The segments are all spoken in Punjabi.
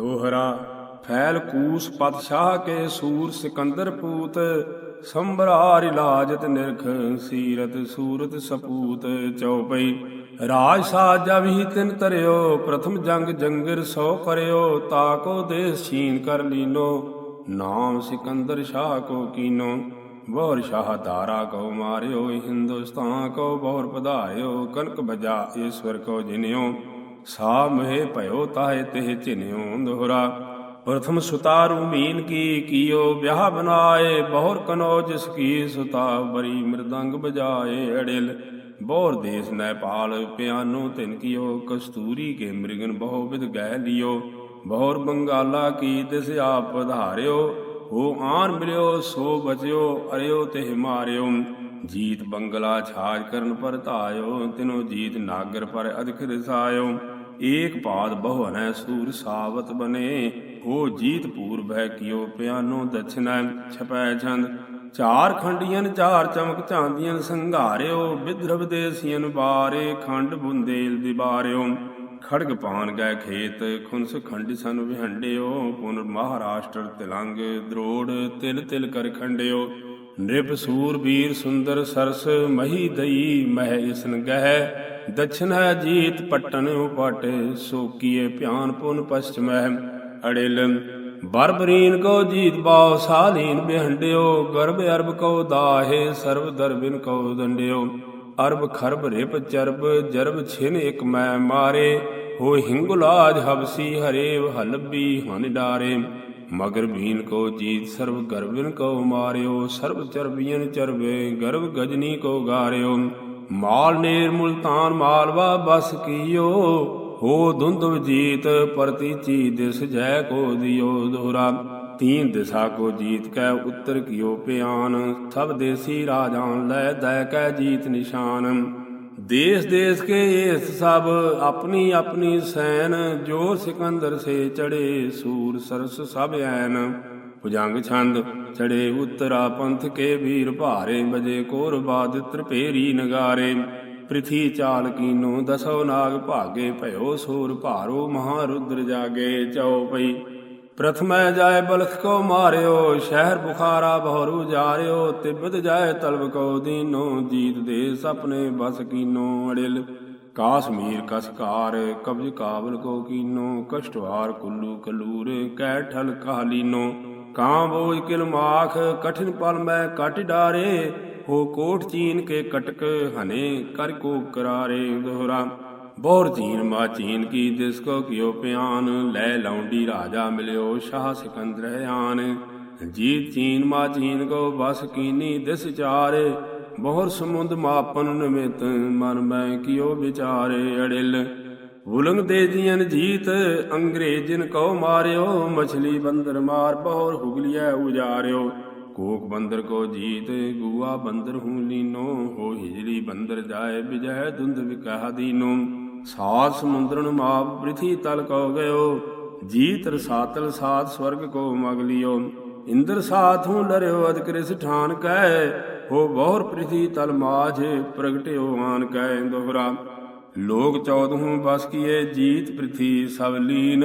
ਦੋਹਰਾ, ਫੈਲ ਕੂਸ ਪਤ ਸ਼ਾਹ ਕੇ ਸੂਰ ਸਿਕੰਦਰ ਪੂਤ, ਸੰਭਰਾਰ ਇਲਾਜਤ ਨਿਰਖ ਸੀਰਤ ਸੂਰਤ ਸਪੂਤ ਚਉਪਈ। ਰਾਜ ਸਾਜਾ ਵੀ ਤਿਨ ਤਰਿਓ ਪ੍ਰਥਮ ਜੰਗ ਜੰਗਰ ਸੋ ਕਰਿਓ ਤਾਕੋ ਦੇਸ ਛੀਨ ਕਰ ਲੀਨੋ, ਨਾਮ ਸਿਕੰਦਰ ਸ਼ਾਹ ਕੋ ਕੀਨੋ। ਬੋਰ ਸ਼ਾਹ ਤਾਰਾ ਕੋ ਮਾਰਿਓ, ਹਿੰਦੁਸਤਾਨ ਕੋ ਬੋਰ ਪਧਾਰਿਓ ਕਨਕ ਬਜਾ ਈਸ਼ਵਰ ਕੋ ਜਿਨਿਓ। ਸਾ ਮਹਿ ਭਇਓ ਤਾਹੇ ਤਿਹ ਚਿਨਿਓ ਦੋਹਰਾ। ਪ੍ਰਥਮ ਸੁਤਾਰੂ ਮੀਨ ਕੀ ਕੀਓ, ਵਿਆਹ ਬਨਾਏ, ਬਹੁਰ ਕਨੋ ਜਿਸ ਕੀ ਸੁਤਾ, ਬਰੀ ਮ੍ਰਿਦੰਗ ਬਜਾਏ ਅੜਿਲ। ਬਹੁਰ ਦੇਸ ਨੈਪਾਲ ਪਿਆਨੋ ਤਿਨ ਕੀਓ, ਕਸਤੂਰੀ ਕੇ ਮ੍ਰਿਗਨ ਬਹੁ ਵਿਦ ਗਹਿ ਲਿਓ। ਬਹੁਰ ਬੰਗਾਲਾ ਕੀ ਤਿਸ ਆਪ ਪਧਾਰਿਓ ਹੋ ਆਨ ਮਿਲਿਓ, ਸੋ ਬਚਿਓ, ਅਰਿਓ ਤੇ ਮਾਰਿਓ। ਜੀਤ ਬੰਗਲਾ ਛਾਜ ਕਰਨ ਪਰ ਧਾਇਓ, ਤਿਨੋ ਜੀਤ ਨਾਗਰ ਪਰ ਅਧਿਕ ਰਸਾਇਓ ਏਕ ਪਾਦ ਬਹੁਨੈ ਸੂਰ ਸਾਵਤ ਬਨੇ, ਹੋ ਜੀਤ ਪੂਰਬ ਹੈ ਕਿਓ ਪਿਆਨੋ ਦਛਨੈ, ਛਪੈ ਛੰਦ। ਚਾਰ ਖੰਡੀਆਂ ਚਾਰ ਚਮਕ ਚਾਂਦੀਆਂ ਸੰਘਾਰਿਓ ਵਿਦਰਭ ਦੇਸੀਆਂ ਬਾਰੇ ਖੰਡ ਬੁੰਦੇਲ ਦੀ ਬਾਰਿਓ ਖੜਗ ਪਾਨ ਗਏ ਖੇਤ ਖੁਨਸ ਖੰਡ ਸਨ ਵਿਹੰਡਿਓ। ਪੁਨਰ ਮਹਾਰਾਸ਼ਟਰ ਤਿਲੰਗ, ਦਰੋੜ ਤਿਲ ਤਿਲ ਕਰ ਖੰਡਿਓ। ਨਿਰਭ ਸੂਰ ਵੀਰ ਸੁੰਦਰ ਸਰਸ ਮਹੀ ਦਈ ਮਹਿ ਇਸਨ ਗਹਿ। ਦਛਨ ਜੀਤ ਪਟਨ ਉਪਟ, ਸੋਕੀਏ ਭਿਆਨ ਪੁਨ ਪਛਮੈ ਅੜਿਲ, ਬਰਬਰੀਨ ਕੋ ਜੀਤ ਬਾਉ, ਸਾਲੀਨ ਬਿਹੰਡਿਓ, ਗਰਭ ਅਰਬ ਕੋ ਦਾਹੇ, ਸਰਬ ਦਰਬਿਨ ਕੋ ਦੰਡਿਓ। ਅਰਬ ਖਰਬ ਰਿਪ ਚਰਬ, ਜਰਬ ਛਿਨ ਇਕ ਮੈਂ ਮਾਰੇ। ਹੋ ਹਿੰਗੁਲਾਜ ਹਬਸੀ ਹਰੇਵ ਹਲਬੀ ਹਨ ਡਾਰੇ। ਮਗਰ ਬੀਨ ਕੋ ਜੀਤ, ਸਰਬ ਗਰਬਿਨ ਕੋ ਮਾਰਿਓ, ਸਰਬ ਚਰਬੀਨ ਚਰਬੇ ਗਰਭ ਗਜਨੀ ਕੋ ਗਾਰਿਓ। ਮਾਲ ਨੇਰ ਮੁਲਤਾਨ ਮਾਲਵਾ ਬਸ ਕੀਓ, ਹੋ ਦੁੰਦੁ ਜੀਤ ਪ੍ਰਤੀ ਚੀ ਦਿਸ ਜੈ ਕੋ ਦਿਓ ਦੋਰਾ। ਤੀਨ ਦਿਸ਼ਾ ਕੋ ਜੀਤ ਕੈ ਉੱਤਰ ਕੀਓ ਪਿਆਨ, ਸਭ ਦੇਸੀ ਰਾਜਾਨ ਲੈ ਦੈ ਕੈ ਜੀਤ ਨਿਸ਼ਾਨ। ਦੇਸ ਦੇਸ ਕੇ ਏਸ ਸਭ ਆਪਣੀ ਆਪਣੀ ਸੈਨ, ਜੋ ਸਿਕੰਦਰ ਸੇ ਚੜੇ ਸੂਰ ਸਰਸ ਸਭ ਐਨ। ਭੁਜੰਗ ਛੰਦ ਚੜੇ ਉਤਰਾ ਪੰਥ ਕੇ ਵੀਰ ਭਾਰੇ, ਬਜੇ ਕੋਰ ਬਾਦ ਤ੍ਰਿਪੇਰੀ ਨਗਾਰੇ। ਪ੍ਰਿਥੀ ਚਾਲ ਕੀਨੋ ਦਸੋ ਨਾਗ ਭਾਗੇ, ਭਇਓ ਸੂਰ ਭਾਰੋ ਮਹਾਰੁਦਰ ਜਾਗੇ ਚਉਪਈ ਪ੍ਰਥਮੈ ਜਾਏ ਬਲਖ ਕੋ ਮਾਰਿਓ, ਸ਼ਹਿਰ ਬੁਖਾਰਾ ਬਹਰੂ ਜਾਰਿਓ, ਤਿਬਤ ਜਾਏ ਤਲਬ ਕੋ ਦੀਨੋ, ਜੀਤ ਦੇ ਸਪਨੇ ਬਸ ਕੀਨੋ, ਅੜਿਲ। ਕਾਸ਼ਮੀਰ ਕਸਕਾਰ ਕਬਜ ਕਾਬਲ ਕੋ ਕੀਨੋ, ਕਸ਼ਟਵਾਰ ਕੁੱਲੂ ਕਲੂਰ, ਕੈ ਠਲ ਕਾਲੀਨੋ। ਕਾਂ ਬੋਝ ਕਿਲ ਮਾਖ, ਕਠਿਨ ਪਲ ਮੈਂ ਕਟ ਡਾਰੇ, ਹੋ ਕੋਟ ਚੀਨ ਕੇ ਕਟਕ, ਹਨੇ ਕਰ ਕੋ ਕਰਾਰੇ ਦੋਹਰਾ। ਬੋਰ ਚੀਨ ਮਾ ਚੀਨ ਕੀ ਦਿਸ ਕੋ ਕਿਓ ਪਿਆਨ, ਲੈ ਲੌਂਡੀ ਰਾਜਾ ਮਿਲਿਓ ਸ਼ਾਹ ਸਿਕੰਦਰ ਆਨ ਜੀਤ ਚੀਨ ਮਾ ਚੀਨ ਕੋ ਬਸ ਕੀਨੀ ਦਿਸ ਚਾਰੇ, ਬਹੁਰ ਸਮੁੰਦ ਮਾਪਨ ਨਿਮਿਤ ਮਨ ਮੈਂ ਕਿਓ ਵਿਚਾਰੇ ਅੜਿਲ। ਉਲੰਗ ਦੇ ਜੀਨ ਜੀਤ ਅੰਗਰੇਜ਼ਨ ਕੋ ਮਾਰਿਓ, ਮਛਲੀ ਬੰਦਰ ਮਾਰ ਬਹੁਰ ਹੁਗਲੀਐ ਉਜਾਰਿਓ। ਕੋਕ ਬੰਦਰ ਕੋ ਜੀਤ, ਗੁਆ ਬੰਦਰ ਹੂੰ ਲੀਨੋ, ਹੋ ਹਿਜਲੀ ਬੰਦਰ ਜਾਏ ਵਿਜੈ ਦੁੰਦ ਵਿਕਾਹ ਦੀਨੋ। ਸਾਤ ਸਮੁੰਦਰਨ ਮਾਪ ਪ੍ਰਿਥੀ ਤਲ ਕੋ ਗਇਓ ਜੀਤ ਰਸਾਤਲ ਸਾਤ ਸਵਰਗ ਕੋ ਮਗ ਲਿਓ। ਇੰਦਰ ਸਾਥ ਹੂੰ ਲਰਿਓ ਅਦ ਕ੍ਰਿਸ ਠਾਨ ਕੈ, ਹੋ ਬਹੁਰ ਪ੍ਰਿਥੀ ਤਲ ਮਾਝ ਪ੍ਰਗਟਿਓ ਆਨ ਕੈ ਦੋਹਰਾ। ਲੋਕ ਚੌਦਹੂ ਬਸ ਕੀਏ, ਜੀਤ ਪ੍ਰਿਥੀ ਸਭ ਲੀਨ।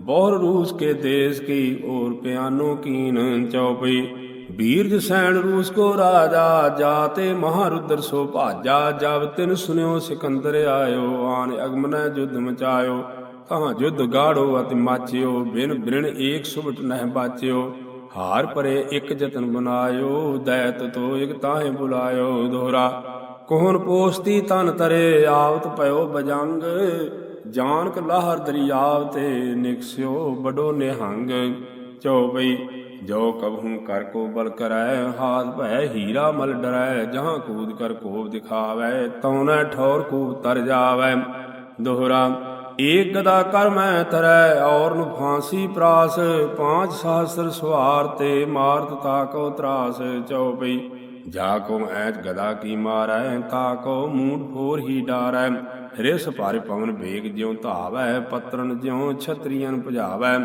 ਬਹੁਰ ਰੂਸ ਕੇ ਦੇਸ ਕੀ ਔਰ ਪਿਆਨੋ ਕੀਨ ਚਉਪਈ ਵੀਰਜ ਸੈਣ ਰੂਸ ਕੋ ਰਾਜਾ ਜਾਤੇ ਮਹਾਰੁਦਰ ਸੋ ਭਾਜਾ, ਜਬ ਤਿਨ ਸੁਨਿਓ ਸਿਕੰਦਰ ਆਇਓ, ਆਨ ਅਗਮਨੈ ਜੁਧ ਮਚਾਇਓ, ਤਾਂ ਜੁਧ ਗਾੜੋ ਅਤਿ ਮਾਚਿਓ, ਬਿਨ ਬ੍ਰਿਣ ਏਕ ਸੁਭਟ ਨਹਿ ਬਾਚਿਓ, ਹਾਰ ਪਰੇ ਇਕ ਜਤਨ ਬਨਾਇਓ, ਦੈਤ ਤੋ ਇਕ ਤਾਹੇ ਬੁਲਾਇਓ, ਦੋਹਰਾ, ਕੋਹਨ ਪੋਸਤੀ ਤਨ ਤਰੇ, ਆਵਤ ਭਇਓ ਬਜੰਗ, ਜਾਨਕ ਲਾਹਰ ਦਰਿਆਵ ਤੇ ਨਿਕਸਿਓ, ਬਡੋ ਨਿਹੰਗ ਚਉਪਈ ਜੋ ਕਬਹੂ ਕਰ ਕੋ ਬਲ ਕਰੈ ਹਾਥ ਭੈ ਹੀਰਾ ਮਲ ਡਰੈ, ਜਹਾਂ ਕੂਦ ਕਰ ਕੋਬ ਦਿਖਾਵੈ, ਤਉਨੈ ਠੌਰ ਕੂਬ ਤਰ ਜਾਵੈ। ਦੋਹਰਾ, ਏਕ ਗਦਾ ਕਰ ਮੈਂ ਤਰੈ, ਔਰ ਨੂੰ ਫਾਂਸੀ ਪ੍ਰਾਸ, ਪਾਂਚ ਸਹਸਰ ਸਵਾਰ ਤੇ ਮਾਰਤ ਤਾਕੋ ਤਰਾਸ ਚਉਪਈ ਜਾ ਕੋ ਐਤ ਗਦਾ ਕੀ ਮਾਰੈ, ਤਾ ਕੋ ਮੂਡ ਫੋਰ ਹੀ ਡਾਰੈ। ਰਿਸ ਭਰ ਪਵਨ ਵੇਗ ਜਿਉ ਧਾਵੈ, ਪਤਰਨ ਜਿਉ ਛਤਰੀਆਂ ਭਜਾਵੈ।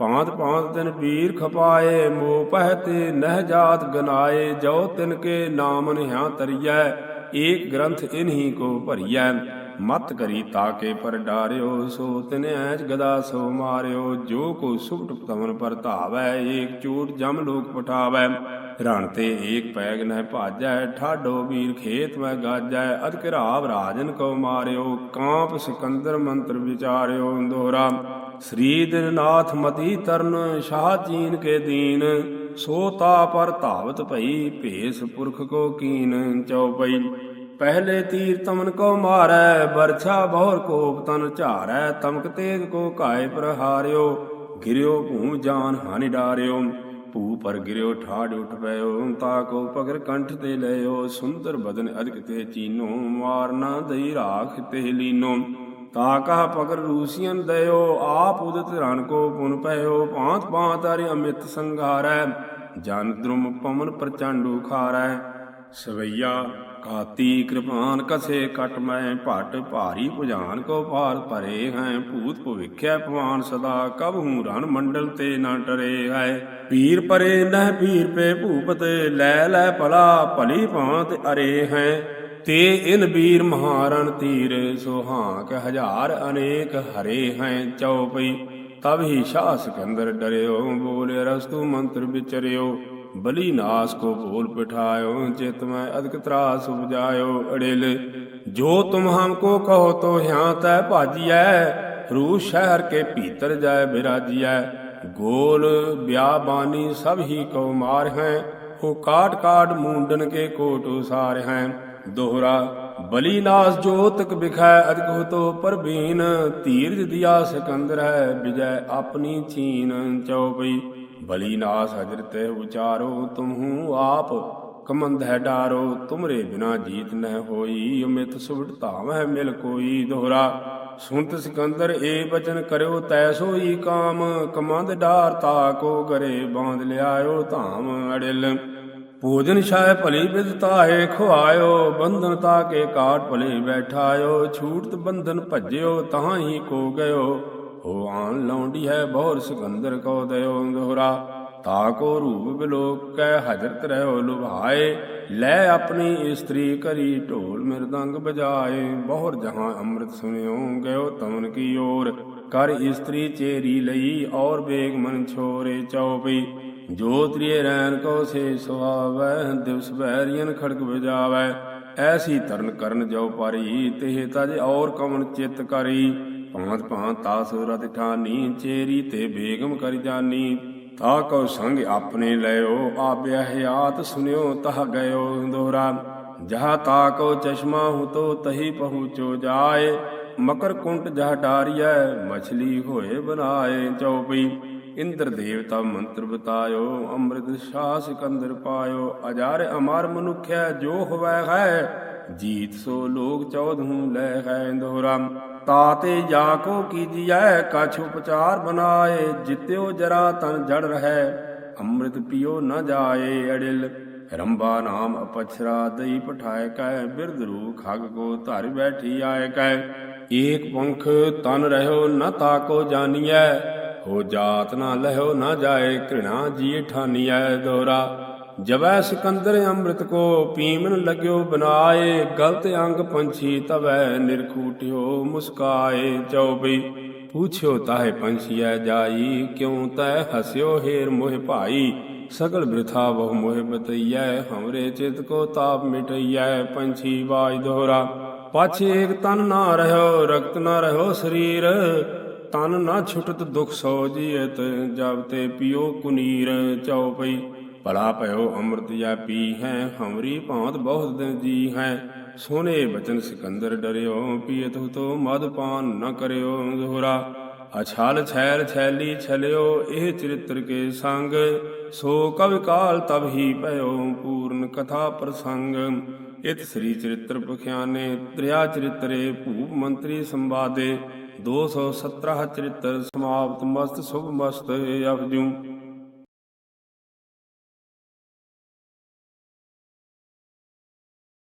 ਭਾਂਤ ਭਾਂਤ ਤਿਨ ਪੀਰ ਖਪਾਏ, ਮੋਹ ਪਹਿ ਤੇ ਨਹਿ ਜਾਤ ਗਨਾਏ ਜੋ ਤਿਨ ਕੇ ਨਾਮ ਨਿਹਾ ਤਰੀਐ, ਏਕ ਗ੍ਰੰਥ ਇਨਹੀ ਕੋ ਭਰੀਐ। ਮਤ ਕਰੀ ਤਾਕੇ ਪਰ ਡਾਰਿਓ, ਸੋ ਤਿਨ ਐਚ ਗਦਾ ਸੋ ਮਾਰਿਓ, ਜੋ ਕੋ ਸੁਭਟ ਤਮਨ ਪਰ ਧਾਵੈ, ਏਕ ਚੂਟ ਜਮ ਲੋਕ ਪਠਾਵੈ। ਰਣ ਤੇ ਏਕ ਪੈਗ ਨਹਿ ਭਾਜੈ, ਠਾਡੋ ਵੀਰ ਖੇਤ ਮੈਂ ਗਾਜੈ ਅਦ ਘਰਾਵ ਰਾਜਨ ਕੋ ਮਾਰਿਓ, ਕਾਂਪ ਸਿਕੰਦਰ ਮੰਤਰ ਵਿਚਾਰਿਓ ਦੋਹਰਾ ਸ੍ਰੀ ਦਿਨਨਾਥ ਮਤੀ ਤਰਨ ਸ਼ਾਹ ਚੀਨ ਕੇ ਦੀਨ, ਸੋ ਤਾ ਪਰ ਧਾਵਤ ਭਈ, ਭੇਸ ਪੁਰਖ ਕੋ ਕੀਨ ਚਉਪਈ। ਪਹਿਲੇ ਤੀਰ ਤਮਨ ਕੋ ਮਾਰੈ ਬਰਛਾ ਬਹੁਰ ਕੋਪ ਤਨ ਝਾਰੈ, ਤਮਕ ਤੇਗ ਕੋ ਘਾਇ ਪ੍ਰਹਾਰਿਓ। ਗਿਰਿਓ ਭੂ ਜਾਨ ਹਾਨਿ ਡਾਰਿਓ, ਭੂ ਪਰ ਗਿਰਿਓ ਠਾੜ ਉਠ ਪਇਓ, ਤਾ ਕੋ ਪਗਰ ਕੰਠ ਤੇ ਲਿਓ ਸੁੰਦਰ ਬਦਨ ਅਧਿਕ ਤੇ ਚੀਨੋ ਮਾਰਨਾ ਦਈ ਰਾਖ ਤੇ ਲੀਨੋ। ਤਾ ਕਹ ਪਗਰ ਰੂਸੀਅਨ ਦਇਓ, ਆਪ ਉਦਤ ਰਣ ਕੋ ਪੁਨ ਪਇਓ ਭਾਂਤ ਭਾਂਤ ਹਰਿ ਅਮਿਤ ਸੰਘਾਰੈ, ਜਨ ਦ੍ਰੁਮ ਪਵਨ ਪ੍ਰਚੰਡੂ ਖਾਰੈ। ਸਵਈਆ, ਕਾਤੀ ਕਿਰਪਾਨ ਕਸੇ ਕਟ ਮੈਂ, ਭਟ ਭਾਰੀ ਭੁਜਾਨ ਕੋ ਭਾਰ ਭਰੇ ਹੈ, ਭੂਤ ਭਵਿਖਿਆ ਭਵਾਨ ਸਦਾ, ਕਬ ਹੂੰ ਰਣ ਮੰਡਲ ਤੇ ਨਾ ਟਰੇ ਹੈ। ਪੀਰ ਪਰੇ ਨਹਿ ਪੀਰ ਪੇ ਭੂਪਤ, ਲੈ ਲੈ ਭਲਾ ਭਲੀ ਭਾਂਤ ਅਰੇ ਹੈ। ਤੇ ਇਨ ਬੀਰ ਮਹਾਰਨ ਤੀਰ ਸੁਹਾਕ ਹਜ਼ਾਰ ਅਨੇਕ ਹਰੇ ਹੈ ਚਉਪਈ। ਤਬ ਹੀ ਸ਼ਾਹ ਸਿਕੰਦਰ ਡਰਿਓ, ਬੋਲੇ ਰਸਤੂ ਮੰਤਰ ਵਿਚਰਿਓ। ਬਲੀ ਨਾਸ ਕੋ ਭੋਲ ਪਿਠਾਇਓ, ਚਿਤ ਮੈਂ ਅਦਕ ਤਰਾਸ ਉਪਜਾਇਓ। ਅੜਿਲ, ਜੋ ਤੁਮ ਹਮਕੋ ਕਹੋ ਤੋ ਹਿਆਂ ਤੈ ਭਾਜੀਐ। ਰੂ ਸ਼ਹਿਰ ਕੇ ਭੀਤਰ ਜਾਏ ਬਿਰਾਜੀਐ। ਗੋਲ, ਬਿਆਬਾਨੀ ਸਭ ਹੀ ਕਉਮਾਰ ਹੈ। ਉਹ ਕਾਟ ਕਾਟ ਮੂੰਡਨ ਕੇ ਕੋਟ ਉਸਾਰ ਹੈ। ਦੋਹਰਾ, ਬਲੀ ਨਾਸ ਜੋਤਕ ਬਿਖੈ ਅਦਕ ਹੋ ਤੋ ਪਰਬੀਨ, ਧੀਰਜ ਦਿਆ ਸਿਕੰਦਰ ਹੈ ਵਿਜੈ ਆਪਣੀ ਛੀਨ ਚਉਪਈ ਬਲੀ ਨਾਸ ਹਜਰ ਤੇ ਵਿਚਾਰੋ ਤੁਮਹੂ ਆਪ। ਕਮੰਦ ਹੈ ਡਾਰੋ, ਤੁਮਰੇ ਬਿਨਾ ਜੀਤ ਨਹਿ ਹੋਈ ਅਮਿਤ ਸੁਭਟ ਧਾਮ ਹੈ ਮਿਲ ਕੋਈ ਦੋਹਰਾ। ਸੁਨਤ ਸਿਕੰਦਰ ਏ ਬਚਨ ਕਰਿਓ ਤੈ ਸੋਈ ਕਾਮ, ਕਮੰਦ ਡਾਰ ਤਾ ਕੋ ਗਰੇ ਬਾਂਧ ਲਿਆਇਓ ਧਾਮ ਅੜਿਲ। ਭੋਜਨ ਸ਼ਾਇ ਭਲੀ ਬਿਦ ਖੁਆਇਓ, ਬੰਧਨ ਤਾ ਕੇ ਕਾਟ ਭਲੇ ਬੈਠਾਇਓ, ਛੂਟਤ ਬੰਧਨ ਭੱਜਿਓ ਤਾਂ ਹੀ ਕੋ ਗਇਓ। ਹੋ ਆਨ ਲੌਂਡੀ ਹੈ ਬਹੁਰ ਸਿਕੰਦਰ ਕੋ ਦਇਓ ਦੋਹਰਾ। ਤਾਕੋ ਰੂਪ ਬਿਲੋਕ ਹਜਰਤ ਰਹਿਓ ਲੁਭਾਏ। ਲੈ ਆਪਣੀ ਇਸਤਰੀ ਕਰੀ ਢੋਲ ਮਿਰਦੰਗ ਬਜਾਏ। ਬਹੁਰ ਜਹਾਂ ਅੰਮ੍ਰਿਤ ਸੁਨਿਓ, ਗਇਓ ਤਮਨ ਕੀ ਓਰ। ਕਰ ਇਸਤਰੀ ਚੇਰੀ ਲਈ ਔਰ ਬੇਗ ਮਨ ਛੋਰੇ ਚਉਪਈ ਜੋ ਤ੍ਰਿਏ ਰੈਨ ਕੋ ਸੇ ਸੁਆਵੈ, ਦਿਵਸ ਬੈਰੀਨ ਖੜਕ ਵਜਾਵੈ। ਐਸੀ ਤਰਨ ਕਰਨ ਜੋ ਪਾਰੀ ਤੇ ਤਜ ਔਰ ਕਮਨ ਚਿਤ ਕਰੀ। ਭਾਂਤ ਭਾਂਤ ਤਾਸ ਰਤ ਠਾਨੀ, ਚੇਰੀ ਤੇ ਬੇਗਮ ਕਰ ਜਾਨੀ। ਤਾ ਕੋ ਸੰਗ ਆਪਣੇ ਲਿਓ ਆਪਿਆ ਹਿਆਤ ਸੁਨਿਓ, ਤਹ ਗਇਓ ਦੋਹਰਾ ਜਹਾ ਤਾ ਕੋ ਚਸ਼ਮਾ ਹੁਤੋ ਤਹੀ ਪਹੁੰਚੋ ਜਾਏ। ਮਕਰ ਕੁੰਟ ਜਹ ਡਾਰੀਐ, ਮਛਲੀ ਹੋਏ ਬਨਾਏ ਚਉਪਈ। ਇੰਦਰ ਦੇਵਤਾ ਮੰਤਰ ਬਤਾਇਓ, ਅੰਮ੍ਰਿਤ ਸ਼ਾਹ ਸਿਕੰਦਰ ਪਾਇਓ। ਅਜਾਰ ਅਮਰ ਮਨੁਖਿਆ ਜੋ ਹੋਵੈ ਹੈ ਜੀਤ ਸੋ ਲੋਕ ਚੌਧੂ ਲੈ ਹੈ ਦੋਹਰਾ ਤਾਤੇ ਜਾ ਕੋ ਕੀਜੀਐ, ਕਛ ਉਪਚਾਰ ਬਨਾਏ, ਜਿਤਿਓ ਜਰਾ ਤਨ ਜੜ ਰਹੈ। ਅੰਮ੍ਰਿਤ ਪੀਓ ਨ ਜਾਏ ਅੜਿਲ। ਰੰਬਾ ਨਾਮ ਅਪਛਰਾ ਦਈ ਪਠਾਏ ਕੈ, ਬਿਰਧ ਰੂ ਖਗ ਕੋ ਧਰ ਬੈਠੀ ਆਏ ਕੈ। ਏਕ ਪੰਖ ਤਨ ਰਹਿਓ ਨ ਤਾਕੋ ਜਾਨੀਐ, ਹੋ ਜਾਤ ਨਾ ਲਹਿਓ ਨਾ ਜਾਏ, ਘ੍ਰਿਣਾ ਜੀ ਠਾਨੀਐ ਦੋਰਾ ਜਬੈ ਸਿਕੰਦਰ ਅੰਮ੍ਰਿਤ ਕੋ ਪੀਮਨ ਲਗਿਓ ਬਨਾਏ, ਗਲਤ ਅੰਗ ਪੰਛੀ ਤਵੈ ਨਿਰਖੂਟਿਓ ਮੁਸਕਾਏ। ਚਉਬਈ ਪੁੱਛਿਓ ਤਾਹੇ ਪੰਛੀਐ ਜਾਈ, ਕਿਉ ਤੈ ਹਸਿਓ ਹੇਰ ਮੋਹ ਭਾਈ? ਸਗਲ ਬ੍ਰਿਥਾ ਬਹੁ ਮੋਹ ਬਤਈਐ, ਹਮਰੇ ਚਿਤ ਕੋ ਤਾਪ ਮਿਟਈਐ, ਪੰਛੀ ਬਾਜ ਦੋਹਰਾ। ਪਾਛੇ ਏਕ ਤਨ ਨਾ ਰਹਿਓ ਰਕਤ ਨਾ ਰਹਿਓ ਸਰੀਰ। ਤਨ ਨਾ ਛੁਟਤ ਦੁਖ ਸੋ ਜੀਤ ਜਬ ਤੇ ਪਿਓ ਕੁਨੀਰ। ਚਉਪਈ ਭਲਾ ਭਇਓ ਅੰਮ੍ਰਿਤ ਜਾ ਪੀ ਹੈ, ਹਮਰੀ ਭਾਂਤ ਬਹੁਤ ਦਿਨ ਜੀ ਹੈ। ਸੋਨੇ ਬਚਨ ਸਿਕੰਦਰ ਡਰਿਓ, ਪੀਤ ਤੋ ਮਦ ਪਾਨ ਨ ਕਰਿਓ ਦੋਹਰਾ ਅਛਲ ਛੈਲ ਛੈਲੀ ਛਲਿਓ, ਇਹ ਚਰਿਤ੍ਰ ਕੇ ਸੰਗ। ਸੋ ਕਵਿ ਕਾਲ ਤਬ ਹੀ ਭਇਓ, ਪੂਰਨ ਕਥਾ ਪ੍ਰਸੰਗ। ਇਤ ਸ੍ਰੀ ਚਰਿਤ੍ਰ ਪਖਿਆਨੇ, ਤ੍ਰਿਆ ਚਰਿਤਰੇ, ਭੂਪ ਮੰਤਰੀ ਸੰਵਾਦੇ। 217 ਚਰਿਤ੍ਰ ਸਮਾਪਤ ਮਸਤ ਸੁਭ ਮਸਤ ਅਪਜੂ